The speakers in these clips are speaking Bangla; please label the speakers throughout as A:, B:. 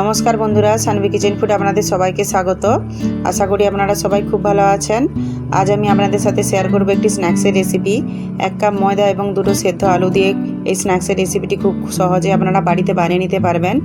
A: নমস্কার বন্ধুরা সানভি কিচেন ফুড আপনাদের সবাইকে স্বাগত। আশা করি আপনারা সবাই খুব ভালো আছেন। আজ আমি আপনাদের সাথে শেয়ার করব একটি স্ন্যাক্সের রেসিপি এক কাপ ময়দা এবং দুটো সেদ্ধ আলু দিয়ে এই স্ন্যাক্সের রেসিপিটি খুব সহজে আপনারা বাড়িতে বানিয়ে নিতে পারবেন।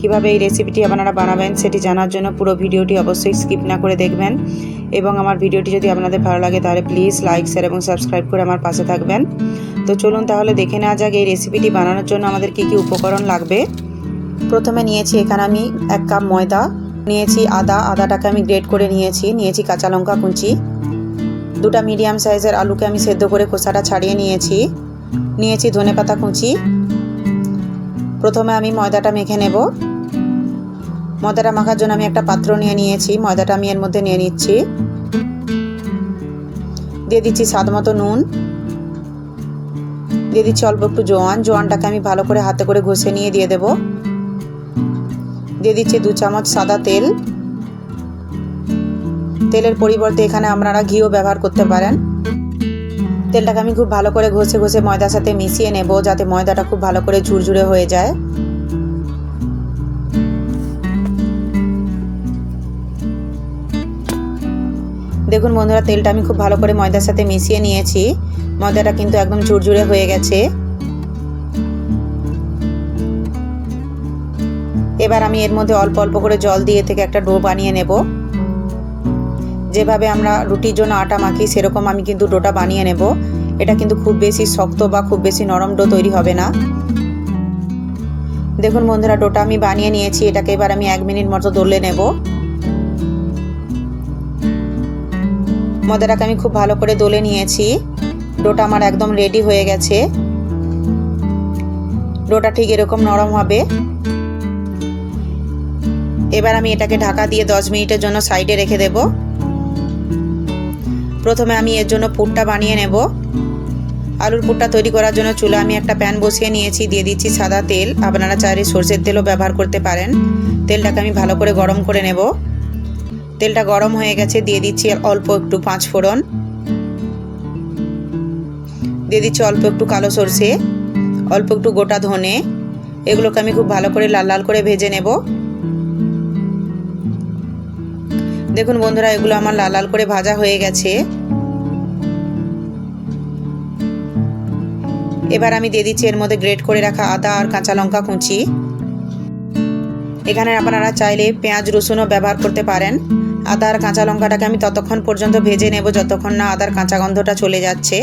A: কীভাবে এই রেসিপিটি আপনারা বানাবেন সেটি জানার জন্য পুরো ভিডিওটি অবশ্যই স্কিপ না করে দেখবেন। এবং আমার ভিডিওটি যদি আপনাদের ভালো লাগে তাহলে প্লিজ লাইক শেয়ার এবং সাবস্ক্রাইব করে আমার পাশে থাকবেন। তো চলুন তাহলে দেখে নেওয়া যাক এই রেসিপিটি বানানোর জন্য আমাদের কী কী উপকরণ লাগবে। প্রথমে নিয়েছি এখানে আমি এক কাপ ময়দা, নিয়েছি আদা, আদাটাকে আমি গ্রেট করে নিয়েছি নিয়েছি কাঁচা লঙ্কা কুচি, দুটা মিডিয়াম সাইজের আলুকে আমি সেদ্ধ করে খোসাটা ছাড়িয়ে নিয়েছি নিয়েছি ধনে পাতা কুচি, প্রথমে আমি ময়দাটা মেখে নেব, ময়দাটা মাখার জন্য আমি একটা পাত্র নিয়ে নিয়েছি, ময়দাটা আমি এর মধ্যে নিয়ে নিচ্ছি, দিয়ে দিচ্ছি স্বাদ মতো নুন, দিয়ে দিচ্ছি অল্প একটু জোয়ান, জোয়ানটাকে আমি ভালো করে হাতে করে ঘষে নিয়ে দিয়ে দেবো দিয়ে দিচ্ছি দু চামচ সাদা তেল। তেলের পরিবর্তে এখানে আপনারা ঘিও ব্যবহার করতে পারেন। তেলটাকে আমি খুব ভালো করে ঘষে ঘষে ময়দার সাথে মিশিয়ে নেব যাতে ময়দাটা খুব ভালো করে ঝুরঝুরে হয়ে যায়। দেখুন বন্ধুরা, তেলটা আমি খুব ভালো করে ময়দার সাথে মিশিয়ে নিয়েছি। ময়দাটা কিন্তু একদম ঝুরঝুরে হয়ে গেছে। এবার আমি এর মধ্যে অল্প অল্প করে জল দিয়ে থেকে একটা ডো বানিয়ে নেব। যেভাবে আমরা রুটির জন্য আটা মাখি, সেরকম আমি কিন্তু ডোটা বানিয়ে নেব। এটা কিন্তু খুব বেশি শক্ত বা খুব বেশি নরম ডো তৈরি হবে না। দেখুন বন্ধুরা, ডোটা আমি বানিয়ে নিয়েছি। এটাকে এবার আমি এক মিনিট মতো দলে নেব। ময়দাটাকে আমি খুব ভালো করে দলে নিয়েছি। ডোটা আমার একদম রেডি হয়ে গেছে। ডোটা ঠিক এরকম নরম হবে। এবার আমি এটাকে ঢাকা দিয়ে দশ মিনিটের জন্য সাইডে রেখে দেব। প্রথমে আমি এর জন্য পুরটা বানিয়ে নেব। আলুর পুরটা তৈরি করার জন্য চুলে আমি একটা প্যান বসিয়ে নিয়েছি, দিয়ে দিচ্ছি সাদা তেল। আপনারা চাইলে সর্ষের তেলও ব্যবহার করতে পারেন। তেলটাকে আমি ভালো করে গরম করে নেব। তেলটা গরম হয়ে গেছে, দিয়ে দিচ্ছি অল্প একটু পাঁচ ফোড়ন। দিয়ে দিচ্ছি অল্প একটু কালো সর্ষে, অল্প একটু গোটা ধনে। এগুলোকে আমি খুব ভালো করে লাল লাল করে ভেজে নেব। দেখুন বন্ধুরা, এগুলো আমার লাল লাল করে ভাজা হয়ে গেছে। এবার আমি দিয়ে দিচ্ছি এর মধ্যে গ্রেট করে রাখা আদা আর কাঁচা লঙ্কা কুচি। এখানে আপনারা চাইলে পেঁয়াজ, রসুনও ব্যবহার করতে পারেন। আদা আর কাঁচা লঙ্কাটাকে আমি ততক্ষণ পর্যন্ত ভেজে নেব, যতক্ষণ না আদার কাঁচা গন্ধটা চলে যাচ্ছে।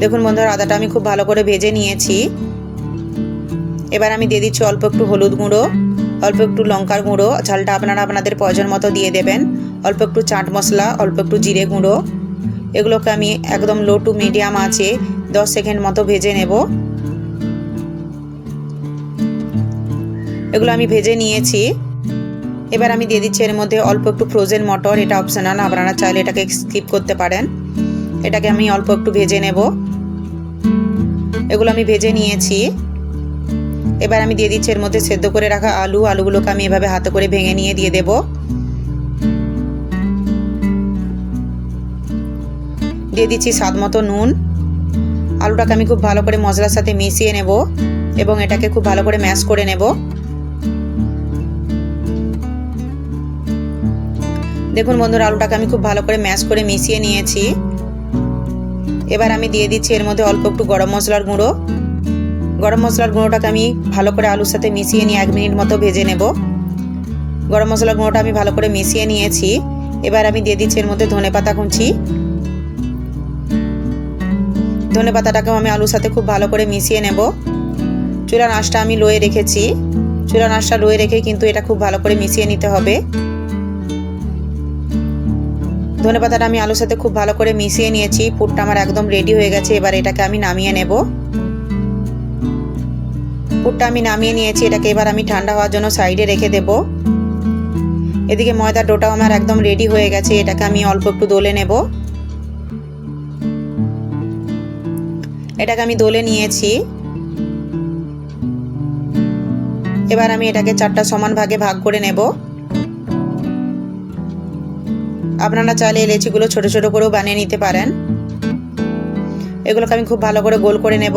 A: দেখুন বন্ধুরা, আদাটা আমি খুব ভালো করে ভেজে নিয়েছি। এবার আমি দিয়ে দিচ্ছি অল্প একটু হলুদ গুঁড়ো। অল্প একটু লঙ্কার গুঁড়ো, ঝালটা আপনারা আপনাদের প্রয়োজন মতো দিয়ে দেবেন। অল্প একটু চাট মশলা, অল্প একটু জিরে গুঁড়ো। এগুলোকে আমি একদম লো টু মিডিয়াম আছে দশ সেকেন্ড মতো ভেজে নেব। এগুলো আমি ভেজে নিয়েছি। এবার আমি দিয়ে দিচ্ছি এর মধ্যে অল্প একটু ফ্রোজেন মটর, এটা অপশনাল আপনারা চাইলে এটাকে স্কিপ করতে পারেন। এটাকে আমি অল্প একটু ভেজে নেব। এগুলো আমি ভেজে নিয়েছি। এবার আমি দিয়ে দিচ্ছি এর মধ্যে সেদ্ধ করে রাখা আলু। আলুগুলোকে আমি এভাবে হাতে করে ভেঙে নিয়ে দিয়ে দেব। দিয়ে দিচ্ছি স্বাদ মতো নুন। আলুটাকে আমি খুব ভালো করে মশলার সাথে মিশিয়ে নেব এবং এটাকে খুব ভালো করে ম্যাশ করে নেব। দেখুন বন্ধুরা, আলুটাকে আমি খুব ভালো করে ম্যাশ করে মিশিয়ে নিয়েছি। এবার আমি দিয়ে দিচ্ছি এর মধ্যে অল্প একটু গরম মশলার গুঁড়ো। গরম মশলার গুঁড়োটাকে আমি ভালো করে আলুর সাথে মিশিয়ে নিয়ে এক মিনিট মতো ভেজে নেব। গরম মশলার গুঁড়োটা আমি ভালো করে মিশিয়ে নিয়েছি। এবার আমি দিয়ে দিচ্ছি এর মধ্যে ধনে পাতা কুচি। ধনে পাতাটাকেও আমি আলুর সাথে খুব ভালো করে মিশিয়ে নেব। চুলা নাচটা আমি লোয়ে রেখেছি। চুলা নাচটা লোয়ে রেখে কিন্তু এটা খুব ভালো করে মিশিয়ে নিতে হবে। ধনে পাতাটা আমি আলুর সাথে খুব ভালো করে মিশিয়ে নিয়েছি। পুরটা আমার একদম রেডি হয়ে গেছে। এবার এটাকে আমি নামিয়ে নেব। পুরটা আমি নামিয়ে নিয়েছি, এটাকে এবার আমি ঠান্ডা হওয়ার জন্য সাইডে রেখে দেব। এদিকে ময়দার ডোটাও আমার একদম রেডি হয়ে গেছে, এটাকে আমি অল্প একটু দোলে নেব। এটাকে আমি দোলে নিয়েছি। এবার আমি এটাকে চারটা সমান ভাগে ভাগ করে নেব। আপনারা চাইলে লেচিগুলো ছোট ছোট করেও বানিয়ে নিতে পারেন। এগুলোকে আমি খুব ভালো করে গোল করে নেব।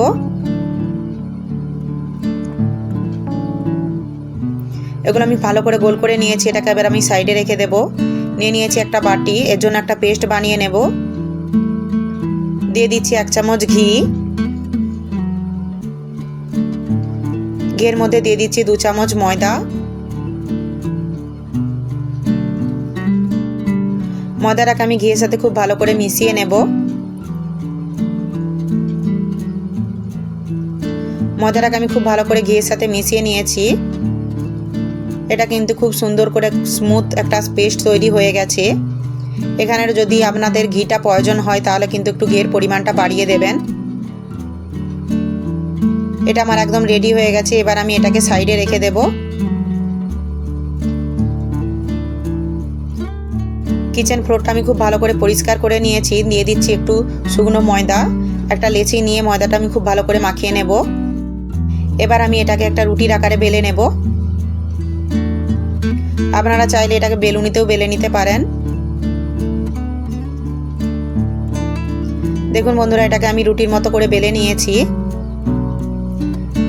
A: এগুলো আমি ভালো করে গোল করে নিয়েছি, এটাকে এবার আমি সাইডে রেখে দেব। নিয়ে নিয়েছি একটা বাটি, এর জন্য একটা পেস্ট বানিয়ে নেব। দিয়ে দিচ্ছি এক চামচ ঘি। ঘিয়ের মধ্যে দিয়ে দিচ্ছি দু চামচ ময়দা। ময়দাটাকে আমি ঘিয়ের সাথে খুব ভালো করে মিশিয়ে নেব। ময়দাটাকে আমি খুব ভালো করে ঘিয়ের সাথে মিশিয়ে নিয়েছি। এটা কিন্তু খুব সুন্দর করে স্মুথ একটা পেস্ট তৈরি হয়ে গেছে। এখানের যদি আপনাদের ঘিটা প্রয়োজন হয়, তাহলে কিন্তু একটু ঘিয়ের পরিমাণটা বাড়িয়ে দেবেন। এটা আমার একদম রেডি হয়ে গেছে, এবার আমি এটাকে সাইডে রেখে দেব। কিচেন ফ্লোরটা আমি খুব ভালো করে পরিষ্কার করে নিয়েছি, দিয়ে দিচ্ছি একটু শুকনো ময়দা, একটা লেচি নিয়ে ময়দাটা আমি খুব ভালো করে মাখিয়ে নেব। এবার আমি এটাকে একটা রুটির আকারে বেলে নেব। আপনারা চাইলে এটাকে বেলুনিতেও বেলে নিতে পারেন। দেখুন বন্ধুরা, এটাকে আমি রুটির মতো করে বেলে নিয়েছি।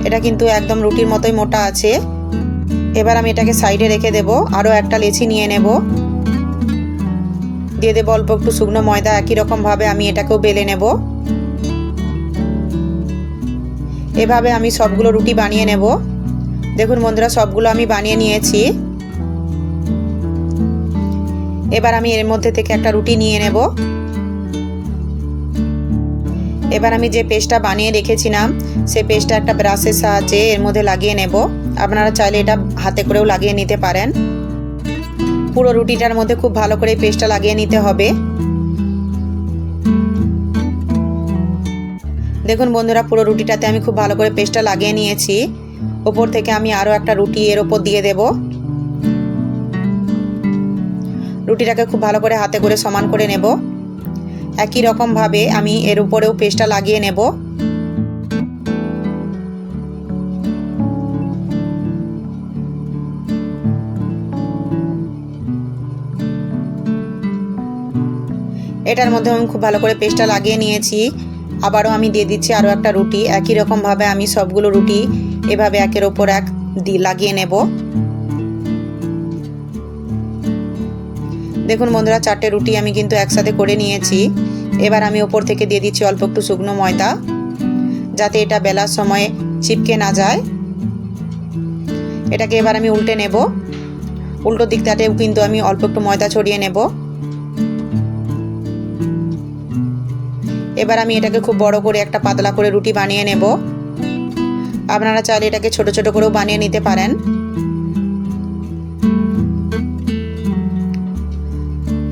A: এটা কিন্তু একদম রুটির মতোই মোটা আছে। এবার আমি এটাকে সাইডে রেখে দেব, আরও একটা লেচি নিয়ে নেব। দিয়ে দেবো অল্প একটু শুকনো ময়দা, একই রকমভাবে আমি এটাকেও বেলে নেব। এভাবে আমি সবগুলো রুটি বানিয়ে নেব। দেখুন বন্ধুরা, সবগুলো আমি বানিয়ে নিয়েছি। এবার আমি এর মধ্যে থেকে একটা রুটি নিয়ে নেব। এবার আমি যে পেস্টটা বানিয়ে রেখেছিলাম, সে পেস্টটা একটা ব্রাশের সাহায্যে এর মধ্যে লাগিয়ে নেব। আপনারা চাইলে এটা হাতে করেও লাগিয়ে নিতে পারেন। পুরো রুটিটার মধ্যে খুব ভালো করে পেস্টটা লাগিয়ে নিতে হবে। দেখুন বন্ধুরা, পুরো রুটিটাতে আমি খুব ভালো করে পেস্টটা লাগিয়ে নিয়েছি। ওপর থেকে আমি আরও একটা রুটি এর ওপর দিয়ে দেব। রুটিটাকে খুব ভালো করে হাতে করে সমান করে নেব। একই রকমভাবে আমি এর উপরেও পেস্টটা লাগিয়ে নেব। এটার মধ্যে আমি খুব ভালো করে পেস্টটা লাগিয়ে নিয়েছি। আবারও আমি দিয়ে দিচ্ছি আরও একটা রুটি। একই রকমভাবে আমি সবগুলো রুটি এভাবে একের ওপর এক দি লাগিয়ে নেব। দেখুন বন্ধুরা, চারটে রুটি আমি কিন্তু একসাথে করে নিয়েছি। এবার আমি ওপর থেকে দিয়ে দিচ্ছি অল্প একটু শুকনো ময়দা, যাতে এটা বেলার সময় চিপকে না যায়। এটাকে এবার আমি উল্টে নেব। উল্টো দিকটাতেও কিন্তু আমি অল্প একটু ময়দা ছড়িয়ে নেব। এবার আমি এটাকে খুব বড় করে একটা পাতলা করে রুটি বানিয়ে নেব। আপনারা চাইলে এটাকে ছোট ছোট করেও বানিয়ে নিতে পারেন।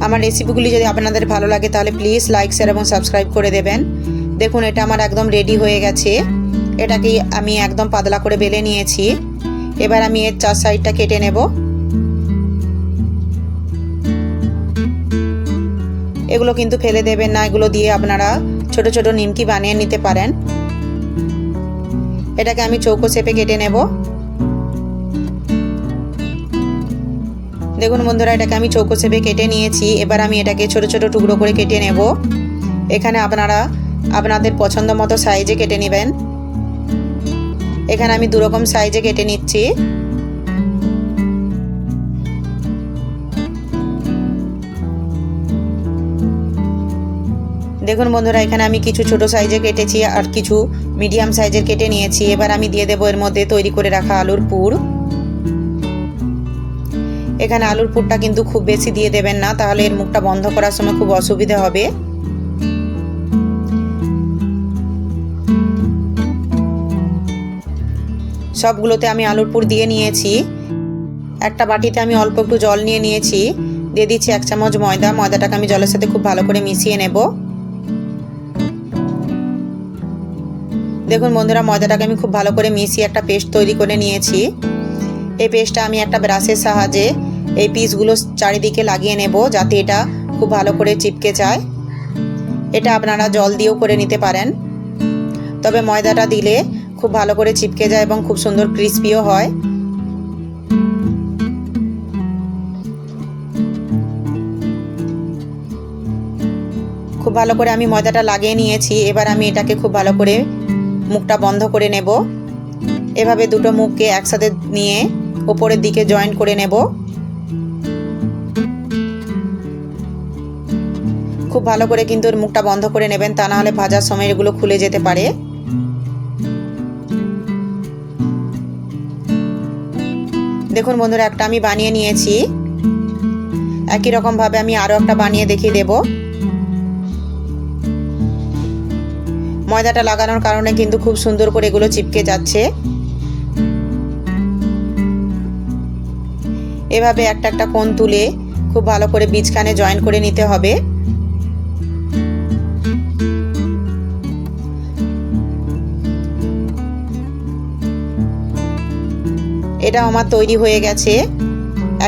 A: আমার রেসিপিগুলি যদি আপনাদের ভালো লাগে তাহলে প্লিজ লাইক শেয়ার এবং সাবস্ক্রাইব করে দেবেন। দেখুন, এটা আমার একদম রেডি হয়ে গেছে। এটাকে আমি একদম পাতলা করে বেলে নিয়েছি। এবার আমি এর চার সাইডটা কেটে নেব। এগুলো কিন্তু ফেলে দেবেন না, এগুলো দিয়ে আপনারা ছোট ছোট নিমকি বানিয়ে নিতে পারেন। এটাকে আমি চৌকো শেপে কেটে নেব। দেখুন বন্ধুরা, এটাকে আমি চৌকো শেপে কেটে নিয়েছি। এবার আমি এটাকে ছোট ছোট টুকরো করে কেটে নেব। এখানে আপনারা আপনাদের পছন্দ মতো সাইজে কেটে নেবেন। এখানে আমি দুরকম সাইজে কেটে নিচ্ছি। দেখুন বন্ধুরা, এখানে আমি কিছু ছোট সাইজে কেটেছি আর কিছু মিডিয়াম সাইজের কেটে নিয়েছি। এবার আমি দিয়ে দেবো এর মধ্যে তৈরি করে রাখা আলুর পুর। এখানে আলুর পুরটা কিন্তু খুব বেশি দিয়ে দেবেন না, তাহলে এর মুখটা বন্ধ করার সময় খুব অসুবিধা হবে। সবগুলোতে আমি আলুর পুর দিয়ে নিয়েছি। একটা বাটিতে আমি অল্প একটু জল নিয়ে নিয়েছি। দিয়ে দিচ্ছি এক চামচ ময়দা, ময়দাটাকে আমি জলের সাথে খুব ভালো করে মিশিয়ে নেব। দেখুন বন্ধুরা, ময়দাটাকে আমি খুব ভালো করে মিশিয়ে একটা পেস্ট তৈরি করে নিয়েছি। এই পেস্টটা আমি একটা ব্রাশের সাহায্যে এই পিসগুলো চারিদিকে লাগিয়ে নেব যাতে এটা খুব ভালো করে চিপকে যায়। এটা আপনারা জল দিয়েও করে নিতে পারেন। তবে ময়দাটা দিলে খুব ভালো করে চিপকে যায় এবং খুব সুন্দর ক্রিস্পিও হয়। খুব ভালো করে আমি ময়দাটা লাগিয়ে নিয়েছি। এবার আমি এটাকে খুব ভালো করে মুখটা বন্ধ করে নেব। এভাবে দুটো মুখকে একসাথে নিয়ে ওপরের দিকে জয়েন করে নেব। খুব ভালো করে কিন্তু এর মুখটা বন্ধ করে নেবেন, তা না হলে ভাজার সময় এগুলো খুলে যেতে পারে। দেখুন বন্ধুরা, একটা আমি বানিয়ে নিয়েছি। একই রকমভাবে আমি আরও একটা বানিয়ে দেখিয়ে দেব। ময়দাটা লাগানোর কারণে কিন্তু খুব সুন্দর করে এগুলো চিপকে যাচ্ছে। এভাবে একটা একটা কোণ তুলে খুব ভালো করে বীজখানে জয়েন করে নিতে হবে। এটা আমার তৈরি হয়ে গেছে।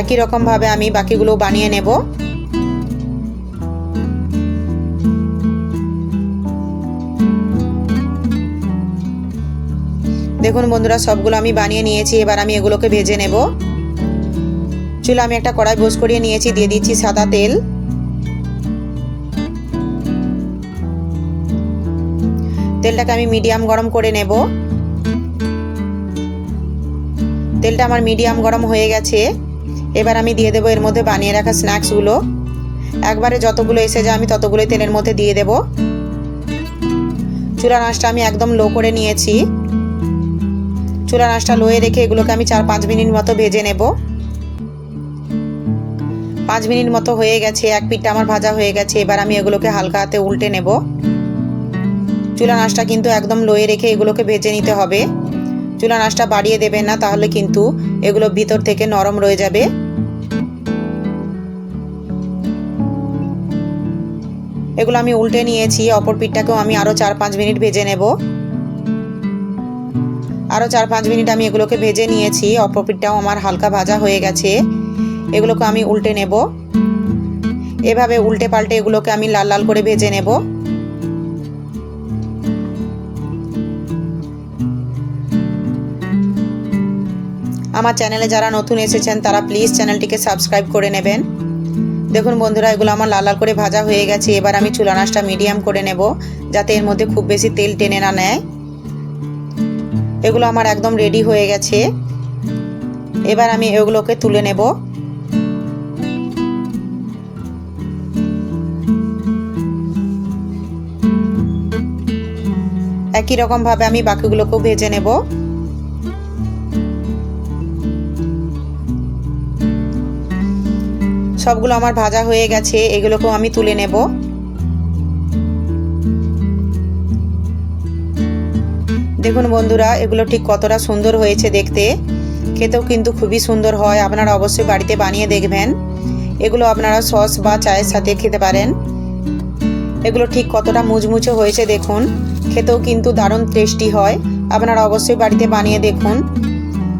A: একই রকমভাবে আমি বাকিগুলো বানিয়ে নেব। দেখুন বন্ধুরা, সবগুলো আমি বানিয়ে নিয়েছি, এবার আমি এগুলোকে ভেজে নেব। চুলো আমি একটা কড়াই বোস করিয়ে নিয়েছি, দিয়ে দিচ্ছি সাদা তেল। তেলটাকে আমি মিডিয়াম গরম করে নেব। তেলটা আমার মিডিয়াম গরম হয়ে গেছে। এবার আমি দিয়ে দেবো এর মধ্যে বানিয়ে রাখা স্ন্যাক্সগুলো। একবারে যতগুলো এসে যায় আমি ততগুলোই তেলের মধ্যে দিয়ে দেব। চুলা নাচটা আমি একদম লো করে নিয়েছি। চুলা নাচটা লোয়ে রেখে এগুলোকে আমি চার পাঁচ মিনিট মতো ভেজে নেব। পাঁচ মিনিট মতো হয়ে গেছে, এক পিঠটা আমার ভাজা হয়ে গেছে, এবার আমি এগুলোকে হালকা হাতে উল্টে নেব। চুলা নাচটা কিন্তু একদম লোয়ে রেখে এগুলোকে ভেজে নিতে হবে। চুলা নাচটা বাড়িয়ে দেবেন না, তাহলে কিন্তু এগুলো ভিতর থেকে নরম রয়ে যাবে। এগুলো আমি উল্টে নিয়েছি, অপর পিঠটাকেও আমি আরও চার পাঁচ মিনিট ভেজে নেব। আরও চার পাঁচ মিনিট আমি এগুলোকে ভেজে নিয়েছি, অপর পিঠটাও আমার হালকা ভাজা হয়ে গেছে। এগুলোকে আমি উল্টে নেব। এভাবে উল্টে পাল্টে এগুলোকে আমি লাল লাল করে ভেজে নেব। আমার চ্যানেলে যারা নতুন এসেছেন, তারা প্লিজ চ্যানেলটিকে সাবস্ক্রাইব করে নেবেন। দেখুন বন্ধুরা, এগুলো আমার লাল লাল করে ভাজা হয়ে গেছে। এবার আমি চুলা নাচটা মিডিয়াম করে নেব, যাতে এর মধ্যে খুব বেশি তেল টেনে না নেয়। এগুলো আমার একদম রেডি হয়ে গেছে। এবার আমি এগুলোকে তুলে নেব। একই রকমভাবে আমি বাকিগুলোকেও ভেজে নেব। সবগুলো আমার ভাজা হয়ে গেছে, এগুলোকেও আমি তুলে নেব। দেখুন বন্ধুরা, এগুলো ঠিক কতটা সুন্দর হয়েছে দেখতে। খেতেও কিন্তু খুবই সুন্দর হয়, আপনারা অবশ্যই বাড়িতে বানিয়ে দেখবেন। এগুলো আপনারা সস বা চায়ের সাথে খেতে পারেন। এগুলো ঠিক কতটা মুচমুচে হয়েছে দেখুন। খেতেও কিন্তু দারুণ টেস্টি হয়, আপনারা অবশ্যই বাড়িতে বানিয়ে দেখুন।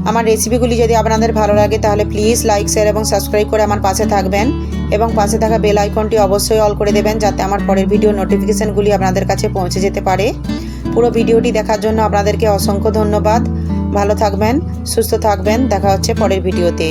A: আমার রেসিপিগুলি যদি আপনাদের ভালো লাগে, তাহলে প্লিজ লাইক শেয়ার এবং সাবস্ক্রাইব করে আমার পাশে থাকবেন এবং পাশে থাকা বেল আইকনটি অবশ্যই অল করে দেবেন যাতে আমার পরের ভিডিও নোটিফিকেশানগুলি আপনাদের কাছে পৌঁছে যেতে পারে। পুরো ভিডিওটি দেখার জন্য আপনাদেরকে অসংখ্য ধন্যবাদ। ভালো থাকবেন, সুস্থ থাকবেন। দেখা হচ্ছে পরের ভিডিওতে